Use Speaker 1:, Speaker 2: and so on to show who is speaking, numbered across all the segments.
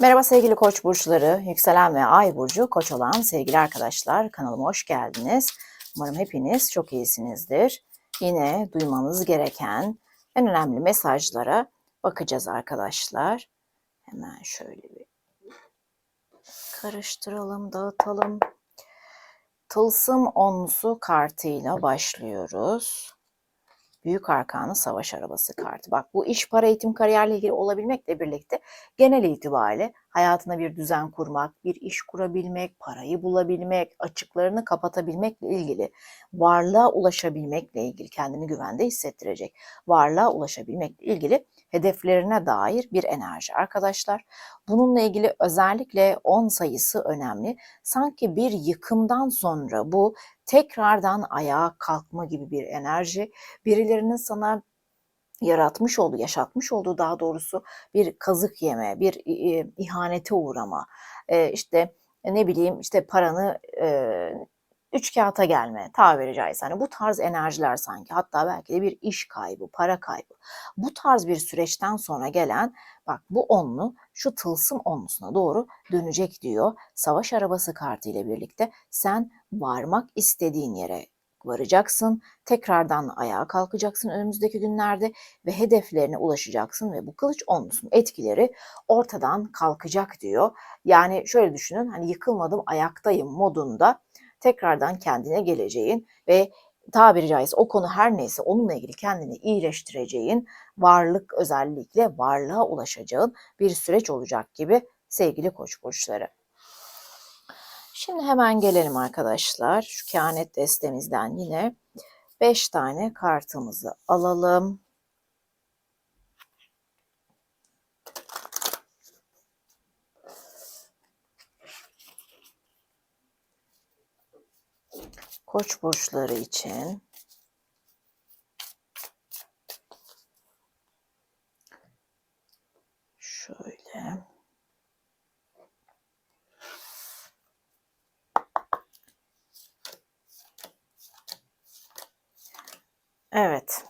Speaker 1: Merhaba sevgili koç burçları, yükselen ve ay burcu koç olan sevgili arkadaşlar kanalıma hoş geldiniz. Umarım hepiniz çok iyisinizdir. Yine duymanız gereken en önemli mesajlara bakacağız arkadaşlar. Hemen şöyle bir karıştıralım, dağıtalım. Tılsım onlusu kartıyla başlıyoruz. Büyük Arkanı Savaş Arabası kartı. Bak bu iş, para, eğitim, kariyerle ilgili olabilmekle birlikte genel itibariyle hayatına bir düzen kurmak, bir iş kurabilmek, parayı bulabilmek, açıklarını kapatabilmekle ilgili, varlığa ulaşabilmekle ilgili, kendini güvende hissettirecek, varlığa ulaşabilmekle ilgili hedeflerine dair bir enerji arkadaşlar. Bununla ilgili özellikle 10 sayısı önemli. Sanki bir yıkımdan sonra bu tekrardan ayağa kalkma gibi bir enerji, birilerinin sana yaratmış olduğu, yaşatmış olduğu daha doğrusu bir kazık yeme, bir ihanete uğrama, e, işte ne bileyim işte paranı e, üç kağıta gelme tabiri caizse hani bu tarz enerjiler sanki hatta belki de bir iş kaybı, para kaybı. Bu tarz bir süreçten sonra gelen bak bu onlu şu tılsım onlusuna doğru dönecek diyor. Savaş arabası kartı ile birlikte sen varmak istediğin yere varacaksın. Tekrardan ayağa kalkacaksın önümüzdeki günlerde ve hedeflerine ulaşacaksın ve bu kılıç onlusunun etkileri ortadan kalkacak diyor. Yani şöyle düşünün hani yıkılmadım ayaktayım modunda tekrardan kendine geleceğin ve tabiri caizse o konu her neyse onunla ilgili kendini iyileştireceğin, varlık özellikle varlığa ulaşacağın bir süreç olacak gibi sevgili koç burçları. Şimdi hemen gelelim arkadaşlar. Şu kehanet destemizden yine 5 tane kartımızı alalım. Koç burçları için şöyle Evet.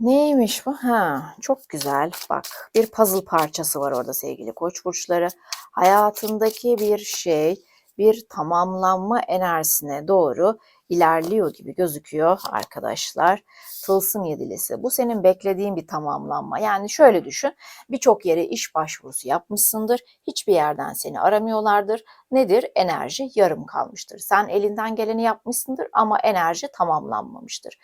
Speaker 1: Neymiş bu? Ha, çok güzel. Bak, bir puzzle parçası var orada sevgili Koç burçları. Hayatındaki bir şey, bir tamamlanma enerjisine doğru ilerliyor gibi gözüküyor arkadaşlar. Tılsım yedilisi. Bu senin beklediğin bir tamamlanma. Yani şöyle düşün. Birçok yere iş başvurusu yapmışsındır. Hiçbir yerden seni aramıyorlardır. Nedir? Enerji yarım kalmıştır. Sen elinden geleni yapmışsındır ama enerji tamamlanmamıştır.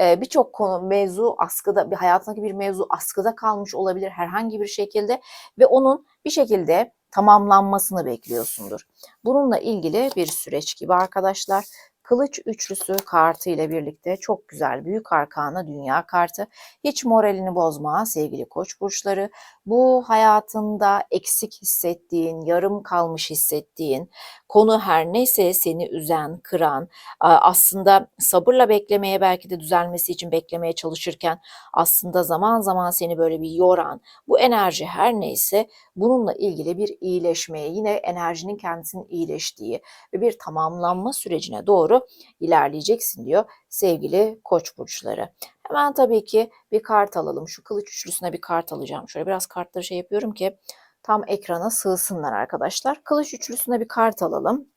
Speaker 1: Ee, Birçok konu mevzu askıda, bir hayatındaki bir mevzu askıda kalmış olabilir herhangi bir şekilde ve onun bir şekilde tamamlanmasını bekliyorsundur. Bununla ilgili bir süreç gibi arkadaşlar. Kılıç üçlüsü kartı ile birlikte çok güzel büyük arkana dünya kartı. Hiç moralini bozma sevgili koç burçları. Bu hayatında eksik hissettiğin, yarım kalmış hissettiğin konu her neyse seni üzen, kıran, aslında sabırla beklemeye belki de düzelmesi için beklemeye çalışırken aslında zaman zaman seni böyle bir yoran bu enerji her neyse bununla ilgili bir iyileşmeye yine enerjinin kendisinin iyileştiği ve bir tamamlanma sürecine doğru ilerleyeceksin diyor sevgili koç burçları. Hemen tabii ki bir kart alalım. Şu kılıç üçlüsüne bir kart alacağım. Şöyle biraz kartları şey yapıyorum ki tam ekrana sığsınlar arkadaşlar. Kılıç üçlüsüne bir kart alalım.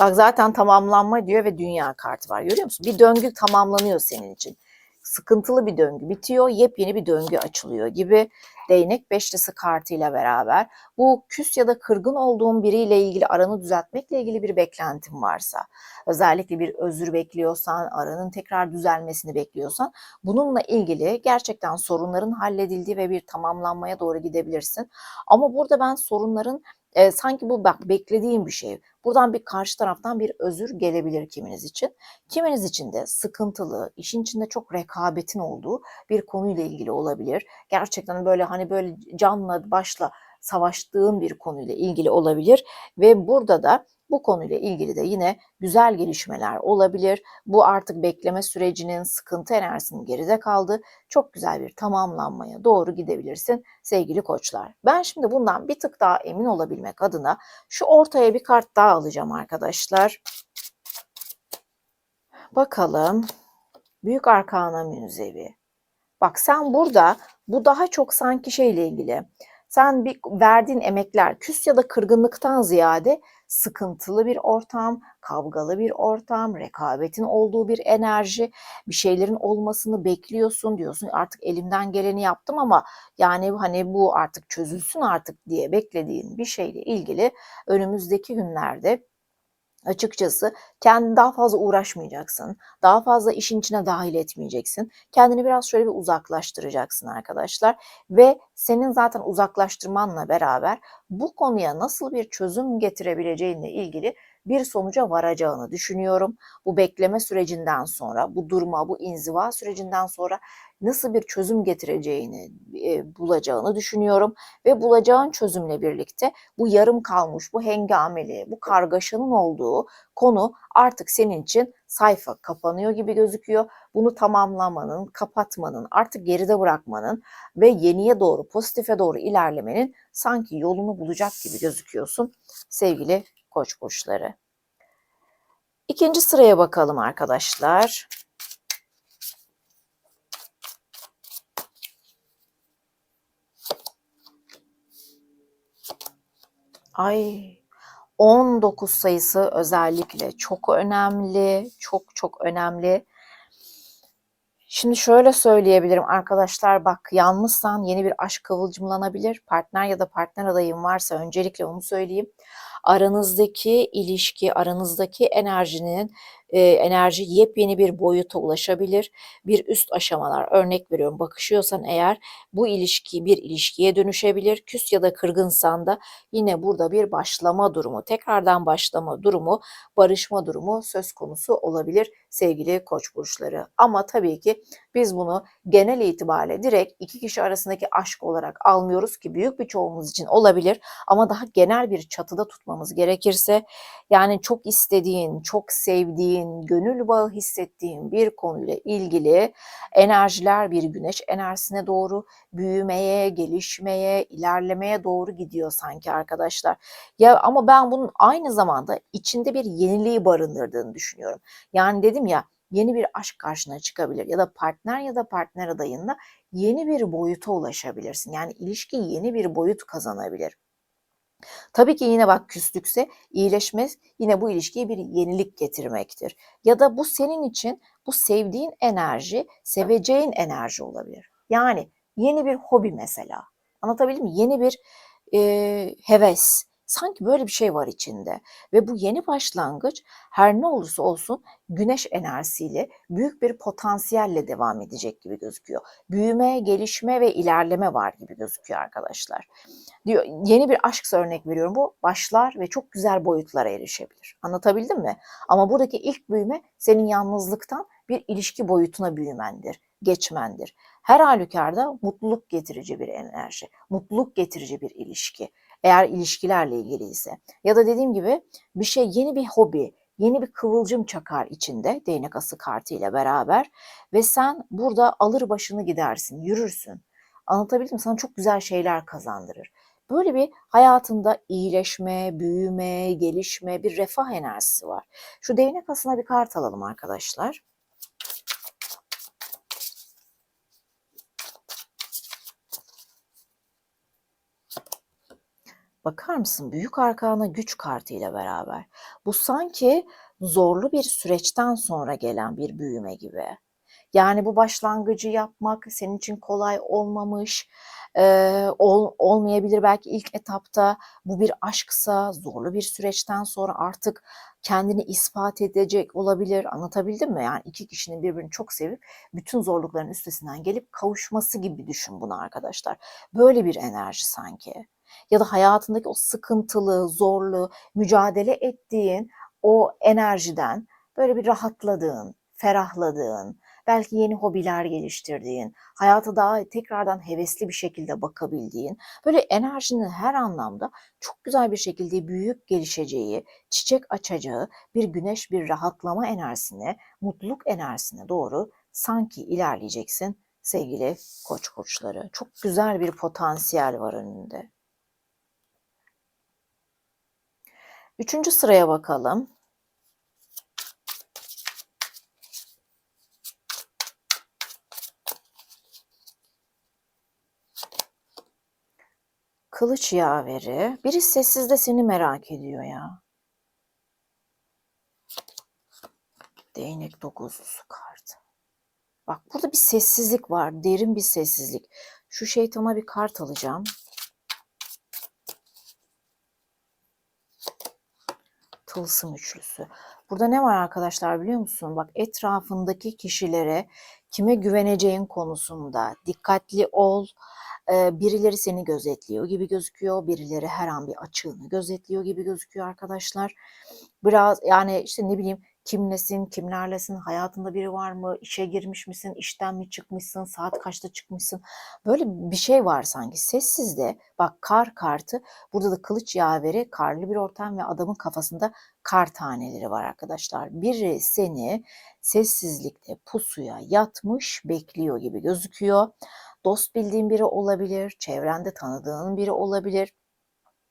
Speaker 1: Bak zaten tamamlanma diyor ve dünya kartı var. Görüyor musun? Bir döngü tamamlanıyor senin için sıkıntılı bir döngü bitiyor, yepyeni bir döngü açılıyor gibi değnek beşlisi kartıyla beraber bu küs ya da kırgın olduğun biriyle ilgili aranı düzeltmekle ilgili bir beklentin varsa, özellikle bir özür bekliyorsan, aranın tekrar düzelmesini bekliyorsan bununla ilgili gerçekten sorunların halledildiği ve bir tamamlanmaya doğru gidebilirsin. Ama burada ben sorunların e, sanki bu bak beklediğim bir şey. Buradan bir karşı taraftan bir özür gelebilir kiminiz için. Kiminiz için de sıkıntılı, işin içinde çok rekabetin olduğu bir konuyla ilgili olabilir. Gerçekten böyle hani böyle canla başla savaştığın bir konuyla ilgili olabilir ve burada da bu konuyla ilgili de yine güzel gelişmeler olabilir. Bu artık bekleme sürecinin sıkıntı enerjisinin geride kaldı. Çok güzel bir tamamlanmaya doğru gidebilirsin sevgili koçlar. Ben şimdi bundan bir tık daha emin olabilmek adına şu ortaya bir kart daha alacağım arkadaşlar. Bakalım. Büyük Arkana Münzevi. Bak sen burada bu daha çok sanki şeyle ilgili. Sen bir verdiğin emekler küs ya da kırgınlıktan ziyade sıkıntılı bir ortam, kavgalı bir ortam, rekabetin olduğu bir enerji, bir şeylerin olmasını bekliyorsun diyorsun. Artık elimden geleni yaptım ama yani hani bu artık çözülsün artık diye beklediğin bir şeyle ilgili önümüzdeki günlerde açıkçası kendi daha fazla uğraşmayacaksın. Daha fazla işin içine dahil etmeyeceksin. Kendini biraz şöyle bir uzaklaştıracaksın arkadaşlar ve senin zaten uzaklaştırmanla beraber bu konuya nasıl bir çözüm getirebileceğinle ilgili bir sonuca varacağını düşünüyorum. Bu bekleme sürecinden sonra, bu durma, bu inziva sürecinden sonra nasıl bir çözüm getireceğini e, bulacağını düşünüyorum ve bulacağın çözümle birlikte bu yarım kalmış, bu hengameli, bu kargaşanın olduğu konu artık senin için sayfa kapanıyor gibi gözüküyor. Bunu tamamlamanın, kapatmanın, artık geride bırakmanın ve yeniye doğru, pozitife doğru ilerlemenin sanki yolunu bulacak gibi gözüküyorsun sevgili koç burçları. İkinci sıraya bakalım arkadaşlar. Ay 19 sayısı özellikle çok önemli, çok çok önemli. Şimdi şöyle söyleyebilirim arkadaşlar bak yalnızsan yeni bir aşk kıvılcımlanabilir. Partner ya da partner adayın varsa öncelikle onu söyleyeyim. Aranızdaki ilişki, aranızdaki enerjinin e, enerji yepyeni bir boyuta ulaşabilir. Bir üst aşamalar örnek veriyorum bakışıyorsan eğer bu ilişki bir ilişkiye dönüşebilir. Küs ya da kırgınsan da yine burada bir başlama durumu, tekrardan başlama durumu, barışma durumu söz konusu olabilir sevgili koç burçları. Ama tabii ki biz bunu genel itibariyle direkt iki kişi arasındaki aşk olarak almıyoruz ki büyük bir çoğumuz için olabilir ama daha genel bir çatıda tutmamız gerekirse yani çok istediğin, çok sevdiğin, gönül bağı hissettiğin bir konuyla ilgili enerjiler bir güneş enerjisine doğru büyümeye, gelişmeye, ilerlemeye doğru gidiyor sanki arkadaşlar. Ya ama ben bunun aynı zamanda içinde bir yeniliği barındırdığını düşünüyorum. Yani dedim ya yeni bir aşk karşına çıkabilir ya da partner ya da partner adayında yeni bir boyuta ulaşabilirsin. Yani ilişki yeni bir boyut kazanabilir. Tabii ki yine bak küslükse iyileşme yine bu ilişkiye bir yenilik getirmektir. Ya da bu senin için bu sevdiğin enerji, seveceğin enerji olabilir. Yani yeni bir hobi mesela. Anlatabildim mi? Yeni bir e, heves, Sanki böyle bir şey var içinde ve bu yeni başlangıç her ne olursa olsun güneş enerjisiyle büyük bir potansiyelle devam edecek gibi gözüküyor. Büyüme, gelişme ve ilerleme var gibi gözüküyor arkadaşlar. Diyor yeni bir aşksa örnek veriyorum bu başlar ve çok güzel boyutlara erişebilir. Anlatabildim mi? Ama buradaki ilk büyüme senin yalnızlıktan bir ilişki boyutuna büyümendir, geçmendir. Her halükarda mutluluk getirici bir enerji, mutluluk getirici bir ilişki. Eğer ilişkilerle ilgili ise. Ya da dediğim gibi bir şey yeni bir hobi, yeni bir kıvılcım çakar içinde değnek ası kartı beraber ve sen burada alır başını gidersin, yürürsün. Anlatabildim mi? Sana çok güzel şeyler kazandırır. Böyle bir hayatında iyileşme, büyüme, gelişme, bir refah enerjisi var. Şu değnek asına bir kart alalım arkadaşlar. Bakar mısın? Büyük arkana güç kartıyla beraber. Bu sanki zorlu bir süreçten sonra gelen bir büyüme gibi. Yani bu başlangıcı yapmak senin için kolay olmamış, e, ol, olmayabilir belki ilk etapta. Bu bir aşksa zorlu bir süreçten sonra artık kendini ispat edecek olabilir. Anlatabildim mi? Yani iki kişinin birbirini çok sevip bütün zorlukların üstesinden gelip kavuşması gibi düşün bunu arkadaşlar. Böyle bir enerji sanki ya da hayatındaki o sıkıntılı, zorlu, mücadele ettiğin o enerjiden böyle bir rahatladığın, ferahladığın, belki yeni hobiler geliştirdiğin, hayata daha tekrardan hevesli bir şekilde bakabildiğin, böyle enerjinin her anlamda çok güzel bir şekilde büyük gelişeceği, çiçek açacağı bir güneş, bir rahatlama enerjisine, mutluluk enerjisine doğru sanki ilerleyeceksin sevgili koç koçları. Çok güzel bir potansiyel var önünde. Üçüncü sıraya bakalım. Kılıç yaveri. Biri sessizde seni merak ediyor ya. Değnek dokuzlusu kartı. Bak burada bir sessizlik var. Derin bir sessizlik. Şu şeytana bir kart alacağım. Tılsım üçlüsü. Burada ne var arkadaşlar biliyor musun? Bak etrafındaki kişilere kime güveneceğin konusunda dikkatli ol. Birileri seni gözetliyor gibi gözüküyor. Birileri her an bir açığını gözetliyor gibi gözüküyor arkadaşlar. Biraz yani işte ne bileyim kimlesin, kimlerlesin, hayatında biri var mı, işe girmiş misin, işten mi çıkmışsın, saat kaçta çıkmışsın. Böyle bir şey var sanki. Sessiz de bak kar kartı burada da kılıç yaveri, karlı bir ortam ve adamın kafasında kar taneleri var arkadaşlar. Biri seni sessizlikte pusuya yatmış bekliyor gibi gözüküyor. Dost bildiğin biri olabilir, çevrende tanıdığın biri olabilir.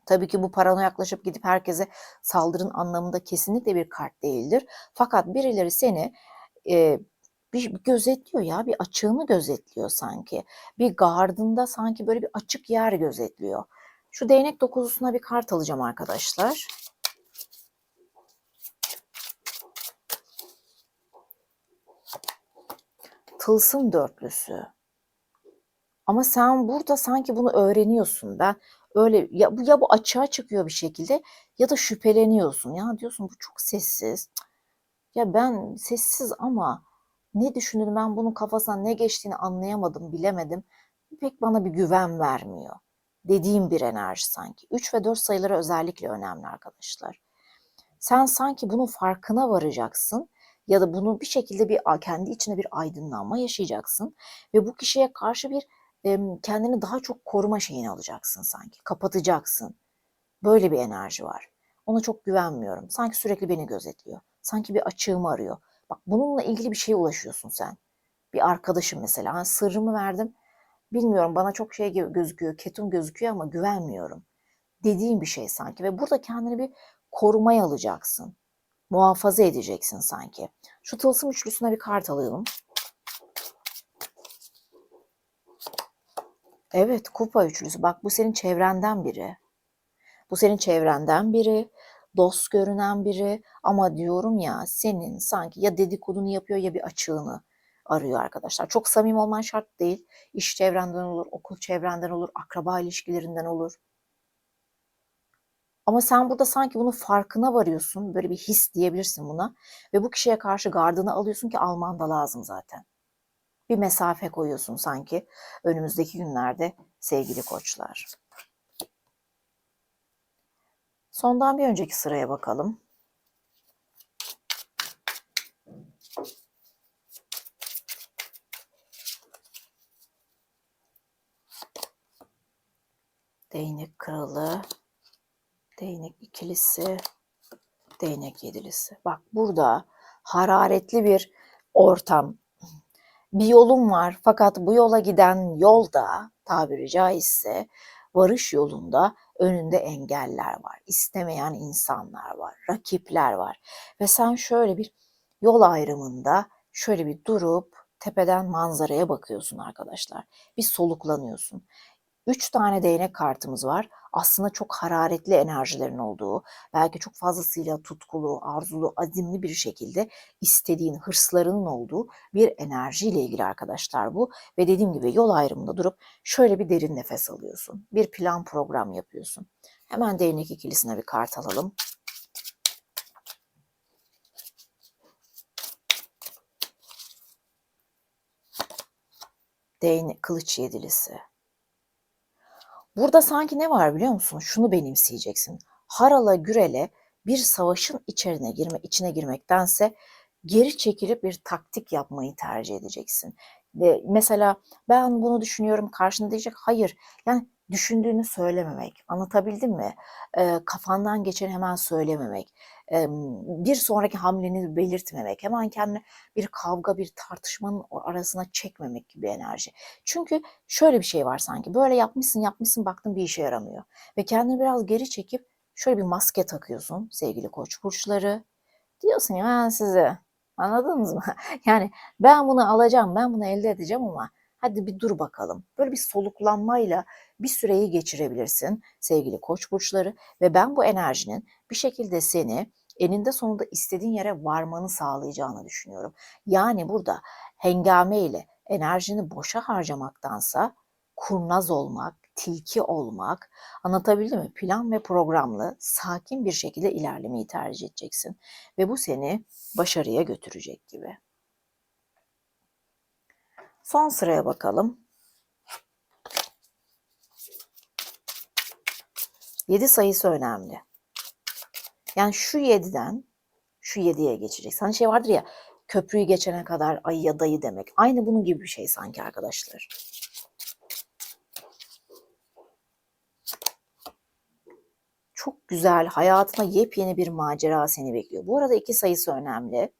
Speaker 1: Tabii ki bu parano yaklaşıp gidip herkese saldırın anlamında kesinlikle bir kart değildir. Fakat birileri seni e, bir gözetliyor ya, bir açığını gözetliyor sanki. Bir gardında sanki böyle bir açık yer gözetliyor. Şu değnek dokuzusuna bir kart alacağım arkadaşlar. Tılsım dörtlüsü. Ama sen burada sanki bunu öğreniyorsun. Ben öyle ya bu ya bu açığa çıkıyor bir şekilde ya da şüpheleniyorsun. Ya diyorsun bu çok sessiz. Ya ben sessiz ama ne düşündüğünü ben bunun kafasından ne geçtiğini anlayamadım, bilemedim. Pek bana bir güven vermiyor. Dediğim bir enerji sanki. 3 ve 4 sayıları özellikle önemli arkadaşlar. Sen sanki bunun farkına varacaksın ya da bunu bir şekilde bir kendi içine bir aydınlanma yaşayacaksın ve bu kişiye karşı bir kendini daha çok koruma şeyini alacaksın sanki. Kapatacaksın. Böyle bir enerji var. Ona çok güvenmiyorum. Sanki sürekli beni gözetliyor. Sanki bir açığımı arıyor. Bak bununla ilgili bir şeye ulaşıyorsun sen. Bir arkadaşım mesela. Hani sırrımı verdim. Bilmiyorum bana çok şey gözüküyor. Ketum gözüküyor ama güvenmiyorum. Dediğim bir şey sanki. Ve burada kendini bir korumaya alacaksın. Muhafaza edeceksin sanki. Şu tılsım üçlüsüne bir kart alalım. Evet, kupa üçlüsü. Bak bu senin çevrenden biri. Bu senin çevrenden biri, dost görünen biri ama diyorum ya senin sanki ya dedikodunu yapıyor ya bir açığını arıyor arkadaşlar. Çok samimi olman şart değil. İş çevrenden olur, okul çevrenden olur, akraba ilişkilerinden olur. Ama sen burada sanki bunun farkına varıyorsun. Böyle bir his diyebilirsin buna. Ve bu kişiye karşı gardını alıyorsun ki alman da lazım zaten bir mesafe koyuyorsun sanki önümüzdeki günlerde sevgili koçlar. Sondan bir önceki sıraya bakalım. Değnek kralı, değnek ikilisi, değnek yedilisi. Bak burada hararetli bir ortam, bir yolum var fakat bu yola giden yolda tabiri caizse varış yolunda önünde engeller var. istemeyen insanlar var, rakipler var. Ve sen şöyle bir yol ayrımında şöyle bir durup tepeden manzaraya bakıyorsun arkadaşlar. Bir soluklanıyorsun. Üç tane değnek kartımız var. Aslında çok hararetli enerjilerin olduğu, belki çok fazlasıyla tutkulu, arzulu, azimli bir şekilde istediğin hırslarının olduğu bir enerjiyle ilgili arkadaşlar bu. Ve dediğim gibi yol ayrımında durup şöyle bir derin nefes alıyorsun. Bir plan program yapıyorsun. Hemen değnek ikilisine bir kart alalım. Değnek, kılıç yedilisi. Burada sanki ne var biliyor musun? Şunu benimseyeceksin. Harala gürele bir savaşın içerine girme, içine girmektense geri çekilip bir taktik yapmayı tercih edeceksin. Ve mesela ben bunu düşünüyorum karşında diyecek hayır yani düşündüğünü söylememek anlatabildim mi? E, kafandan geçen hemen söylememek bir sonraki hamleni belirtmemek, hemen kendini bir kavga, bir tartışmanın arasına çekmemek gibi enerji. Çünkü şöyle bir şey var sanki, böyle yapmışsın yapmışsın baktın bir işe yaramıyor. Ve kendini biraz geri çekip şöyle bir maske takıyorsun sevgili koç burçları. Diyorsun ya ben size anladınız mı? Yani ben bunu alacağım, ben bunu elde edeceğim ama Hadi bir dur bakalım. Böyle bir soluklanmayla bir süreyi geçirebilirsin sevgili koç burçları ve ben bu enerjinin bir şekilde seni eninde sonunda istediğin yere varmanı sağlayacağını düşünüyorum. Yani burada hengame ile enerjini boşa harcamaktansa kurnaz olmak, tilki olmak, anlatabildim mi? Plan ve programlı, sakin bir şekilde ilerlemeyi tercih edeceksin. Ve bu seni başarıya götürecek gibi. Son sıraya bakalım. 7 sayısı önemli. Yani şu 7'den şu 7'ye geçecek. Hani şey vardır ya köprüyü geçene kadar ay ya dayı demek. Aynı bunun gibi bir şey sanki arkadaşlar. Çok güzel, hayatına yepyeni bir macera seni bekliyor. Bu arada iki sayısı önemli.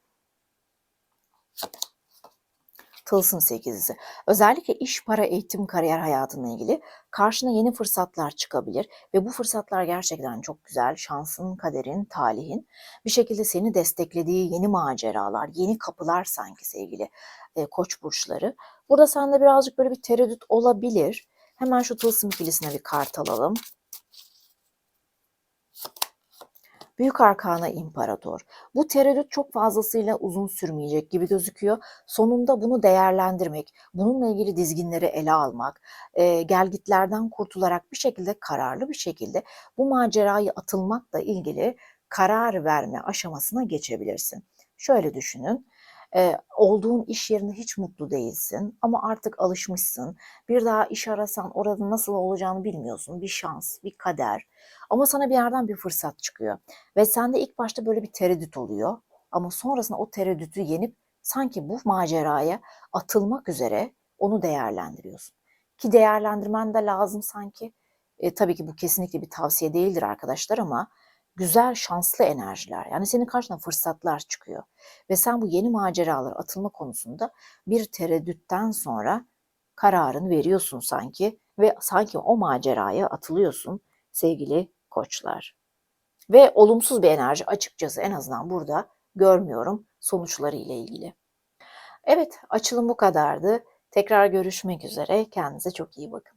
Speaker 1: Tılsım 8'lisi. Özellikle iş, para, eğitim, kariyer hayatına ilgili karşına yeni fırsatlar çıkabilir ve bu fırsatlar gerçekten çok güzel. Şansın, kaderin, talihin bir şekilde seni desteklediği yeni maceralar, yeni kapılar sanki sevgili e, koç burçları. Burada sende birazcık böyle bir tereddüt olabilir. Hemen şu tılsım ikilisine bir kart alalım. Büyük Arkana İmparator. Bu tereddüt çok fazlasıyla uzun sürmeyecek gibi gözüküyor. Sonunda bunu değerlendirmek, bununla ilgili dizginleri ele almak, e, gelgitlerden kurtularak bir şekilde kararlı bir şekilde bu macerayı atılmakla ilgili karar verme aşamasına geçebilirsin. Şöyle düşünün, e, olduğun iş yerinde hiç mutlu değilsin ama artık alışmışsın. Bir daha iş arasan orada nasıl olacağını bilmiyorsun. Bir şans, bir kader. Ama sana bir yerden bir fırsat çıkıyor. Ve sende ilk başta böyle bir tereddüt oluyor. Ama sonrasında o tereddütü yenip sanki bu maceraya atılmak üzere onu değerlendiriyorsun. Ki değerlendirmen de lazım sanki. E, tabii ki bu kesinlikle bir tavsiye değildir arkadaşlar ama güzel, şanslı enerjiler. Yani senin karşına fırsatlar çıkıyor. Ve sen bu yeni maceralara atılma konusunda bir tereddütten sonra kararını veriyorsun sanki ve sanki o maceraya atılıyorsun sevgili koçlar. Ve olumsuz bir enerji açıkçası en azından burada görmüyorum sonuçları ile ilgili. Evet, açılım bu kadardı. Tekrar görüşmek üzere. Kendinize çok iyi bakın.